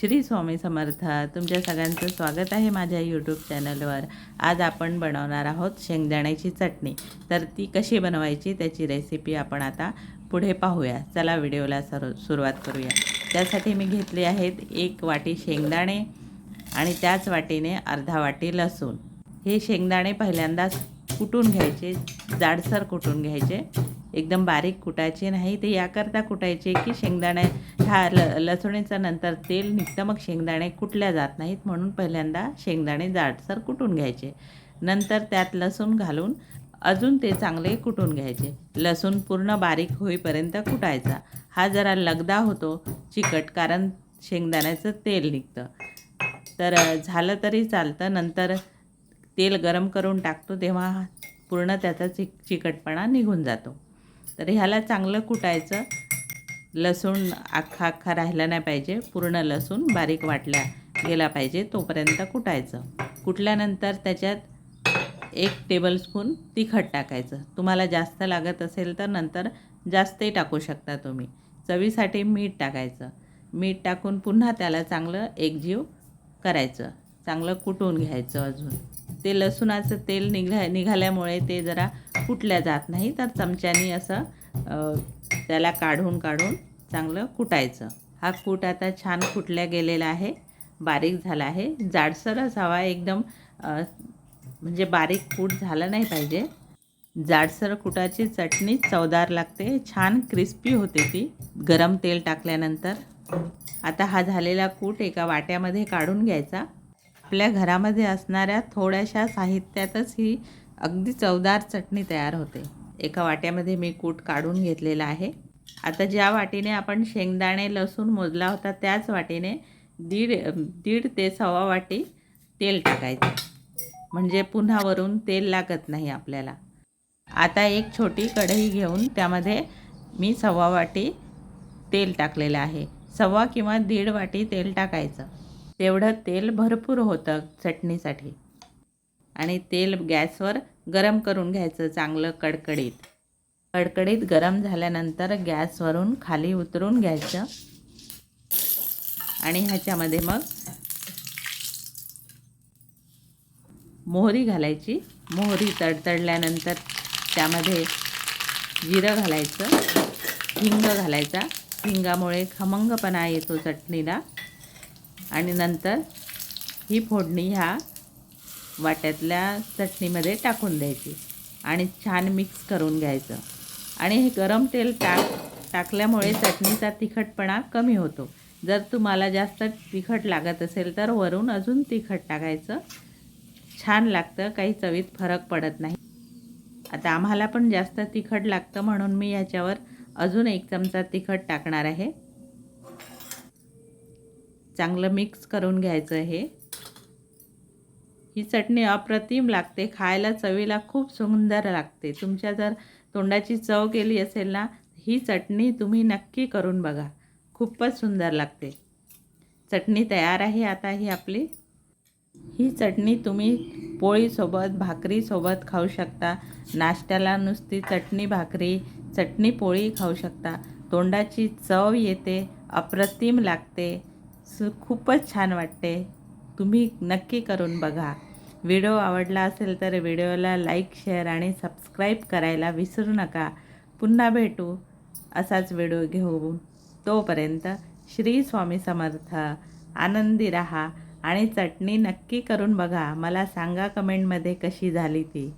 श्री स्वामी समर्थ तुमच्या सगळ्यांचं स्वागत आहे माझ्या यूट्यूब चॅनलवर आज आपण बनवणार आहोत शेंगदाण्याची चटणी. तर ती कशी बनवायची त्याची रेसिपी आपण आता पुढे पाहूया. चला व्हिडिओला सर सुरुवात करूया. त्यासाठी मी घेतले आहेत एक वाटी शेंगदाणे आणि त्याच वाटीने अर्धा वाटी लसूण. हे शेंगदाणे पहिल्यांदाच कुटून घ्यायचे जाडसर कुटून घ्यायचे. एकदम बारीक कुटायचे नाही ते याकरता कुटायचे की शेंगदाणे हा ल लसणीचं नंतर तेल निघतं मग शेंगदाणे कुटल्या जात नाहीत म्हणून पहिल्यांदा शेंगदाणे जाडसर कुटून घ्यायचे. नंतर त्यात लसूण घालून अजून ते चांगले कुटून घ्यायचे. लसूण पूर्ण बारीक होईपर्यंत कुटायचा. हा जरा लगदा होतो चिकट कारण शेंगदाण्याचं तेल निघतं. तर झालं तरी चालतं. नंतर तेल गरम करून टाकतो तेव्हा पूर्ण त्याचा चिक चिकटपणा निघून जातो. तर ह्याला चांगलं कुटायचं. लसूण अख्खा अख्खा राहिला नाही पाहिजे. पूर्ण लसूण बारीक वाटल्या गेला पाहिजे तोपर्यंत कुटायचं. कुटल्यानंतर त्याच्यात एक टेबलस्पून तिखट टाकायचं. तुम्हाला जास्त लागत असेल तर नंतर जास्तही टाकू शकता तुम्ही. चवीसाठी मीठ टाकायचं. मीठ टाकून पुन्हा त्याला चांगलं एकजीव करायचं. चांगलं कुटून घ्यायचं अजून. ते लसूणाचं तेल निघा निघाल्यामुळे ते जरा कुटल्या जात नाही. तर चमच्यानी असं त्याला काढून काढून चांगलं कुटायचं. हा कूट आता छान कुटल्या गेलेला आहे. बारीक झाला आहे. जाडसरच हवा एकदम म्हणजे बारीक कूट झालं नाही पाहिजे. जाडसर कुटाची चटणी चवदार लागते. छान क्रिस्पी होते ती. गरम तेल टाकल्यानंतर. आता हा झालेला कूट एका वाट्यामध्ये काढून घ्यायचा. आपल्या घरामध्ये असणाऱ्या थोड्याशा साहित्यातच ही अगदी चवदार चटणी तयार होते. एका वाट्यामध्ये मी कूट काढून घेतलेला आहे. आता ज्या वाटीने आपण शेंगदाणे लसूण मोजला होता त्याच वाटीने दीड दीड ते सव्वा वाटी तेल टाकायचं. म्हणजे पुन्हा वरून तेल लागत नाही आपल्याला. आता एक छोटी कढई घेऊन त्यामध्ये मी सव्वा वाटी तेल टाकलेलं आहे. सव्वा किंवा दीड वाटी तेल टाकायचं. तेवढं तेल भरपूर होतं चटणीसाठी. आणि तेल गॅसवर गरम करून घ्यायचं चांगलं कडकडीत. कडकडीत गरम झाल्यानंतर गॅसवरून खाली उतरून घ्यायचं. आणि ह्याच्यामध्ये मग मोहरी घालायची. मोहरी तडतडल्यानंतर त्यामध्ये जिरं घालायचं. हिंग घालायचा. हिंगामुळे खमंगपणा येतो चटणीला. आणि नंतर ही फोडणी ह्या वाट्यातल्या चटणीमध्ये टाकून द्यायची आणि छान मिक्स करून घ्यायचं. आणि हे गरम तेल टाक टाकल्यामुळे चटणीचा तिखटपणा कमी होतो. जर तुम्हाला जास्त तिखट लागत असेल तर वरून अजून तिखट टाकायचं. छान लागतं काही चवीत फरक पडत नाही. आता आम्हाला पण जास्त तिखट लागतं म्हणून मी याच्यावर अजून एक चमचा तिखट टाकणार आहे. चांगलं मिक्स करून घ्यायचं हे. ही चटणी अप्रतिम लागते खायला चवीला खूप सुंदर लागते. तुमच्या जर तोंडाची चव केली असेल ना ही चटणी तुम्ही नक्की करून बघा. खूपच सुंदर लागते. चटणी तयार आहे आता ही आपली. ही चटणी तुम्ही पोळीसोबत भाकरीसोबत खाऊ शकता. नाश्त्याला नुसती चटणी भाकरी चटणी पोळी खाऊ शकता. तोंडाची चव येते अप्रतिम लागते. सु खूपच छान वाटते. तुम्ही नक्की करून बघा. व्हिडिओ आवडला असेल तर व्हिडिओला लाईक शेअर आणि सबस्क्राईब करायला विसरू नका. पुन्हा भेटू असाच व्हिडिओ घेऊन. तोपर्यंत श्री स्वामी समर्थ. आनंदी राहा आणि चटणी नक्की करून बघा. मला सांगा कमेंटमध्ये कशी झाली ती.